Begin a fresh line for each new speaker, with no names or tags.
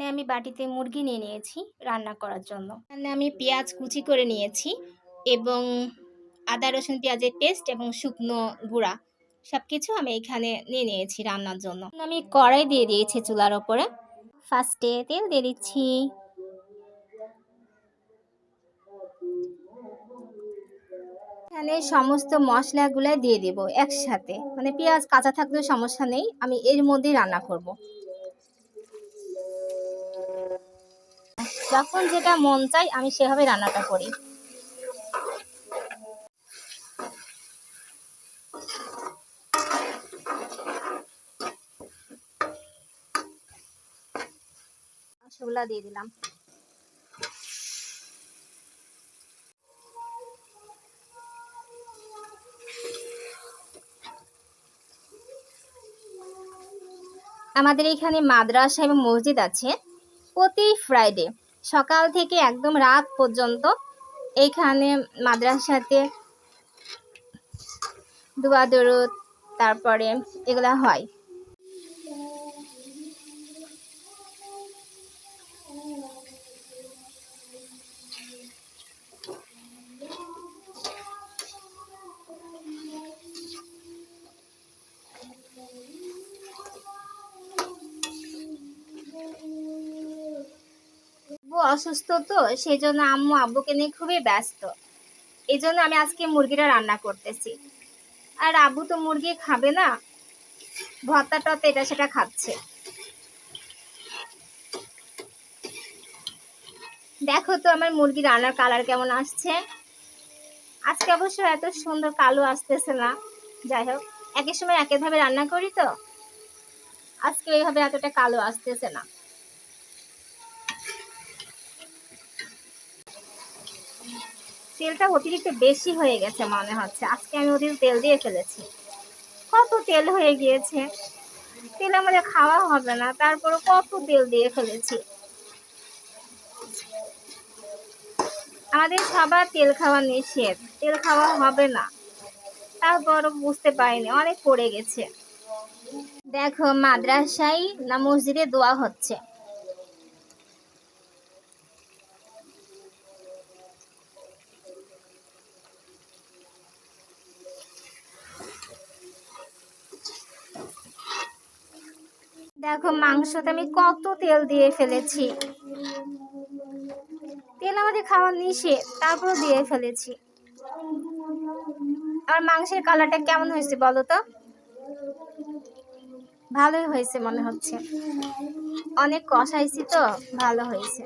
এখানে আমি বাটিতে মুরগি নিয়ে নিয়েছি রান্না করার জন্য। এখানে আমি পেঁয়াজ কুচি করে নিয়েছি এবং আদা রসুন পেঁয়াজের পেস্ট এবং শুকনো গুঁড়া সব কিছু আমি এখানে নিয়ে নিয়েছি রান্নার জন্য। আমি কড়াই দিয়ে দিয়েছি চুলার ওপরে। ফার্স্টে তেল দিয়ে দিচ্ছি। এখানে সমস্ত মশলাগুলো দিয়ে দেব একসাথে। মানে পেঁয়াজ কাঁচা থাকলেও সমস্যা নেই আমি এর মধ্যেই রান্না করব। যখন যেটা মন চাই, আমি সেভাবে রান্নাটা করি। মাংসগুলা দিয়ে দিলাম। আমাদের এখানে মাদ্রাসা এবং মসজিদ আছে প্রতি ফ্রাইডে সকাল থেকে একদম রাত পর্যন্ত এইখানে মাদ্রাসাতে দোয়া দরুদ তারপরে এগুলা হয়। অসুস্থ তো সেই জন্য আম্মু আব্বুকে নিয়ে খুবই ব্যস্ত। এই জন্য আমি আজকে মুরগিটা রান্না করতেছি। আর আব্বু তো মুরগি খাবে না, ভর্তা টর্তা এটা সেটা খাচ্ছে। দেখো তো আমার মুরগি রান্নার কালার কেমন আসছে। আজকে অবশ্য এত সুন্দর কালো আসতেছে না। যাই হোক একই সময় একইভাবে রান্না করি তো। আজকে ওইভাবে এতটা কালো আসতেছে না। তেলটা অতিরিক্ত বেশি হয়ে গেছে মনে হচ্ছে। আজকে আমি অতিরিক্ত তেল দিয়ে ফেলেছি। কত তেল হয়ে গিয়েছে। তেল আমাদের খাওয়া হবে না। তারপরে কত তেল দিয়ে ফেলেছি। আমাদের সবার তেল খাওয়া নিষেধ। তেল খাওয়া হবে না। তারপর বুঝতে পারিনি। অনেক পড়ে গেছে। দেখো, মাদ্রাসায় না মসজিদে দোয়া হচ্ছে। দেখো মাংসতে আমি কত তেল দিয়ে ফেলেছি। তেল আমাদের খাওয়া নিষেধ, তারপরও দিয়ে ফেলেছি। আর মাংসের কালারটা কেমন হয়েছে বলো তো? ভালোই হয়েছে মনে হচ্ছে। অনেক কষাইছি তো, ভালো হয়েছে।